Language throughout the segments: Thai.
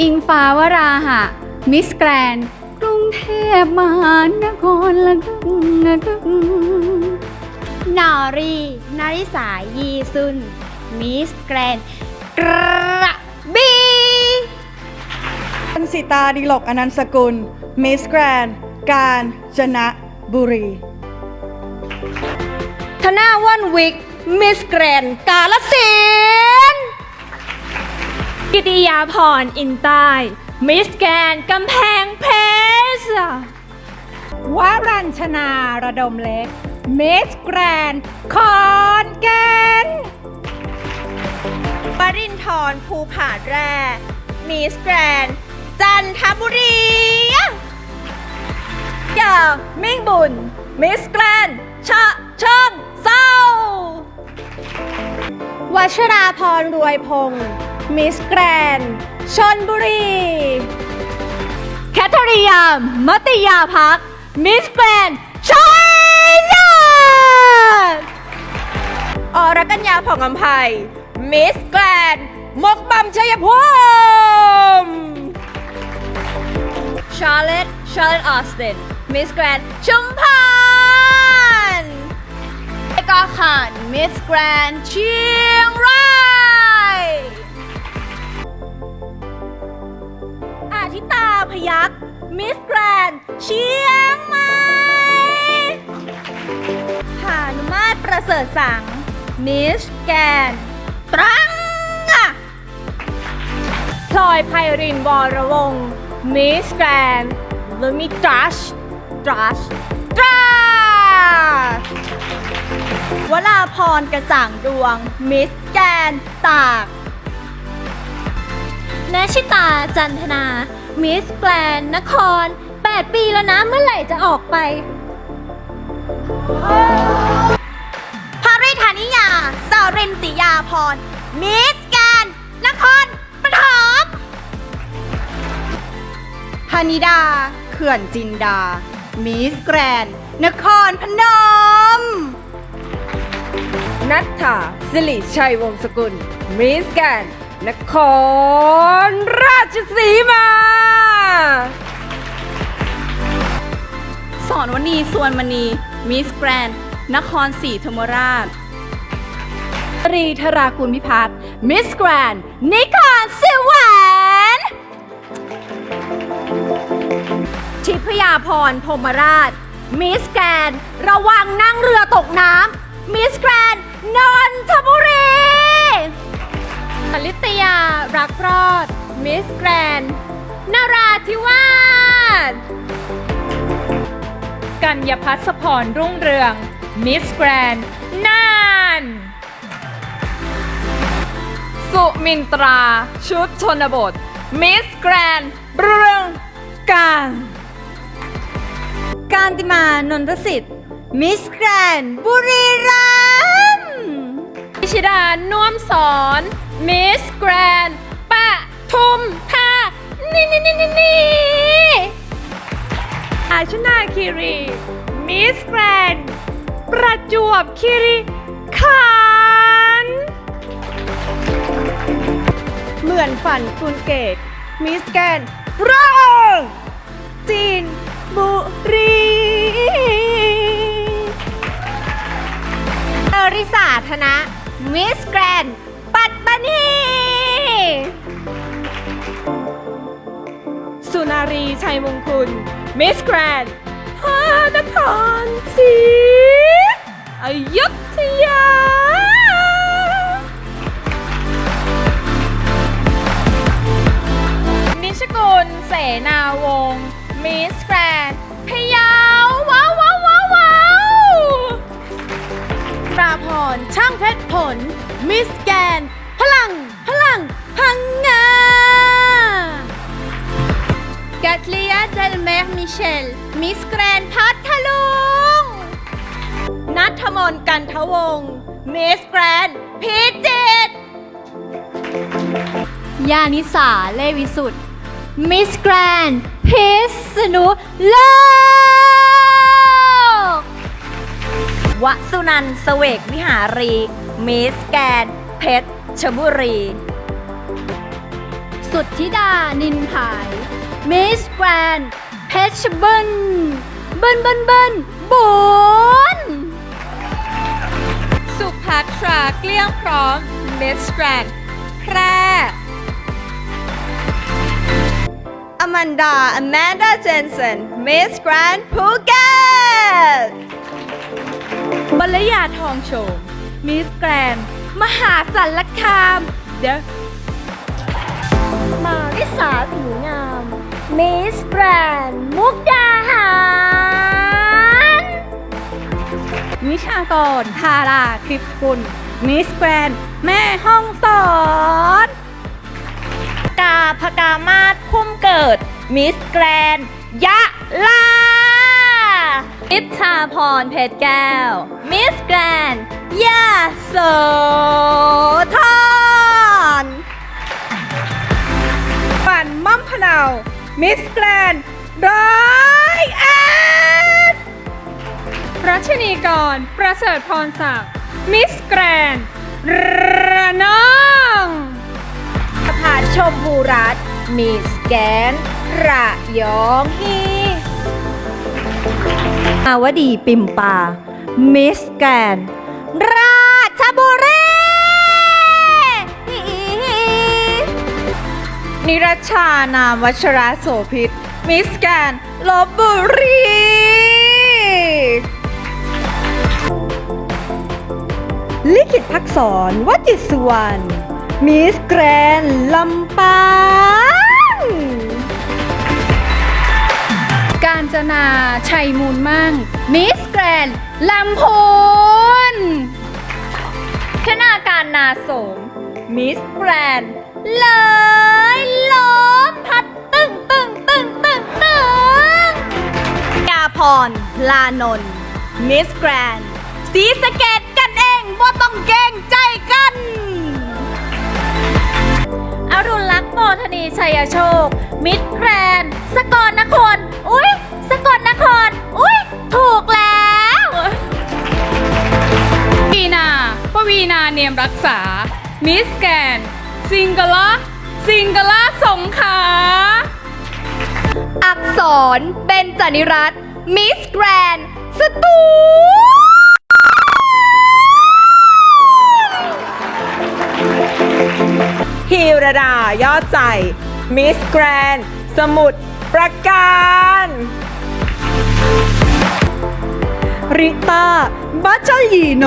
อิงฟ้าวราหะ มิสแกรนกรุงเทพมหานครละกึกละกึกนอรีนาริสายีซุน มิสแกรนกระบี่อันสิตาดีหลกอนันต์สกุล มิสแกรนการจนะบุรีธนาวันวิก มิสแกรนกาลสินธุ์ กิติยาพรอินใต้มิสแกนกำแพงเพชรวรัญชนาระดมเล็กมิสแกรนคอนแกนปรินทรภูผาแร่มิสแกรนจันทบุรีอย่ามิ่งบุญมิสแกรนชะเชิงเศร้าวัชราพรรวยพงศ์ มิสแกรนชนบุรี แคทริยามมติยาพัก มิสแกรนชัยนาทอรกัญญาผ่องอำไพมิสแกรนมกบัมชัยภูมิชาร์เลตชาร์เลตออสติน มิสแกรนชุมพรเอกาขานมิสแกรนเชียงราย พยักมิสแกรนเชียงใหม่หานุมาตรประเสริฐสัง มิสแกรนตรังอะพลอยไพรินวรวงศ์มิสแกรนลูมิตรัชตรัชตราชวลาพรกระจ่างดวง มิสแกรนตากนชิตาจันทนา มิสแกรนนคร 8 ปีแล้วนะเมื่อไหร่จะออกไปภริธานิยาสารินติยาพร มิสแกรนนครปฐมพนิดา เขื่อนจินดา มิสแกรนนครพนม นัทธาสิริชัยวงศ์สกุล มิสแกน นครราชสีมา สอนวณีส่วนมณี มิสแกรนนครศรีธรรมราชตรีธรากุลพิพัฒน์มิสแกรนนิคอนสวรรค์ทิพยาพรพรหมราช มิสแกรนระวังนั่งเรือตกน้ำมิสแกรนนนทบุรีอ ลิตยา รักรอด มิสแกรนนาราธิวาสกัญญพัฒสพรรุ่งเรือง มิสแกรนน่าน สุมินตรา ชุดชนบท มิสแกรนเรืองกาญการติมานนทสิทธิ์ มิสแกรนบุรีรัมย์พิชิดาน่วมสอน มิสแกรนปะทุมทานี่นี่นี่นี่นี่อาชนาคีรีมิสแกรนประจวบคีรีขันธ์เหมือนฝันคุณเกตมิสแกรนราจีนบุรีเอริสาธนะมิสแกรน ปัตตานีสุนารีชัยมงคุณมิสแกรนพานครศรีอยุธยา นิชกุลเสนาวงศ์มิสแกรนพะเยาว้าวว้าวว้าวว้าวปราพรช่างเพชรผล มิสแกรนพ กตเลียเดลเมกมิเชล มิสแกรนพัทลุง นัทมนกันทวงศ์มิสแกรนพิจิตรยานิสาเลวิสุทธ์มิสแกรนพิษณุโลก วสุนันท์เสวกวิหารี มิสแกรนเพชรชบุรี สุดธิดานินผาย มิสแกรนเพชรบึนบึนบึนบึนบุญสุภัทราเกลี้ยงพร้อม Miss Grand แพร่อแมนดาอแมนดาเจนเซนมิสแกรนด์ภูเก็ตบรรยาทองโฉมมิสแกรนมหาสารคาม เดี๋ยวมาริสาผิวงาม มิสแกรนมุกดาหารวิชากรทาราคลิปสกุลมิสแกรนแม่ห้องสอนกาพกามาศพุ่มเกิด มิสแกรนยะลาอิชาพรเพชรแก้ว มิสแกรนยาโสธรปันม่อมพะเนา มิสแกรนร้อยเอ็ดรัชนีกร ประเสริฐพรศักดิ์ Miss Grand ระนองผ่านชมพูรัตน์มิสแกนระยองฮีอาวดีปิมปา มิสแกรนด์รา นิรชานามวัชราโสพิษ มิสแกรนลบบุรี ลิขิตพักษรวัจิตสุวรรณ มิสแกรนลำปางการจนาชัยมูลมั่ง มิสแกรนลำพูนคณาการนาสม มิสแกรนเลย ร ลานนท์มิสแกรนสีสะเกตกันเองว่าต้องเกรงใจกัน อรุณลักษณ์โมธนีชัยโชค มิสแกรนสกลนคร อุ๊ยสกลนคร อุ๊ยถูกแล้ววีนาปวีนาเนียมรักษา Miss Grand ซิงเกลาซิงเกลาสงขลาอักษรเบนจานิรัตน์ มิสแกรนสตู ฮีรดายอดใจ มิสแกรนสมุทรประการริต้าบัจจลีโน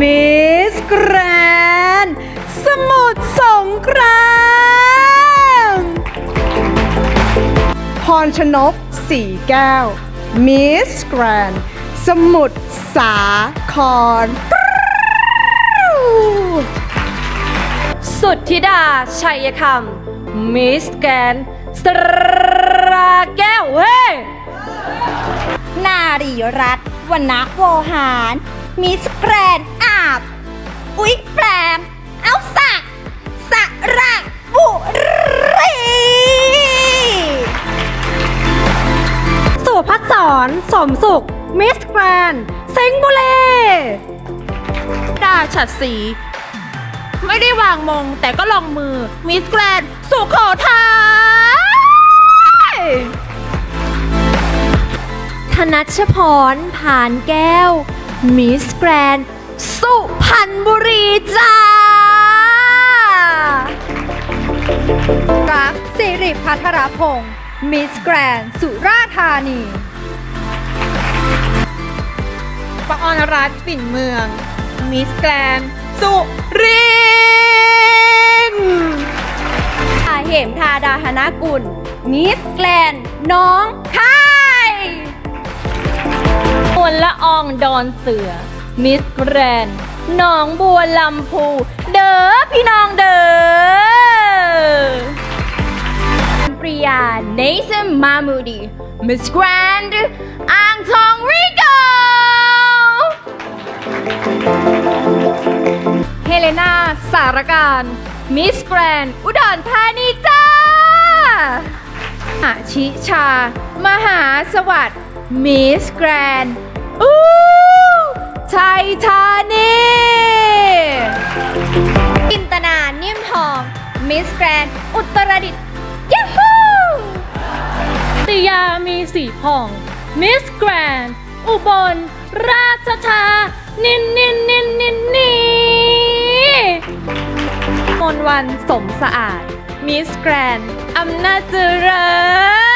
มิสแกรนสมุทรสงครามพรชนกสีแก้ว มิสแกรนด์สมุทรสาคร สุทธิดา ชัยคำมิสแกรนสราแก้วเฮ้ยนารีรัตน์วรรณโวหาร มิสแกรนอาบ อุ๊ยแปลง เอาสักสระ พัฒสอนสมสุข มิสแกรนสิงห์บุรีดาฉัดสี ไม่ได้วางมงแต่ก็ลงมือ มิสแกรนสุโขทัยธนัชพรผ่านแก้ว มิสแกรนสุพรรณบุรีจ้ารักสิริพัทรพงศ์ มิสแกรนสุราษฎร์ธานีปออนรัตน์ปิ่นเมือง มิสแกรนสุรินทร์เหมธาดาธนกุล มิสแกรนน้องค่ายมนละอองดอนเสือ มิสแกรนหนองบัวลำพู เด้อพี่น้องเด้อ ปริยาเนซัมมามูดีมิสแกรนด์อ่างทองริโกเฮเลนาสารการมิสแกรนด์อุดรธานีจ้าอาชิชา มหาสวัสดิ์มิสแกรนด์อู้ชัยธานีจินตนาเนียมทองมิสแกรนด์อุตรดิตถ์ มีสีผ่อง มิสแกรนอุบล ราชธานินนินนินนินนีมนวันสมสะอาด มิสแกรนอำนาจเจริญ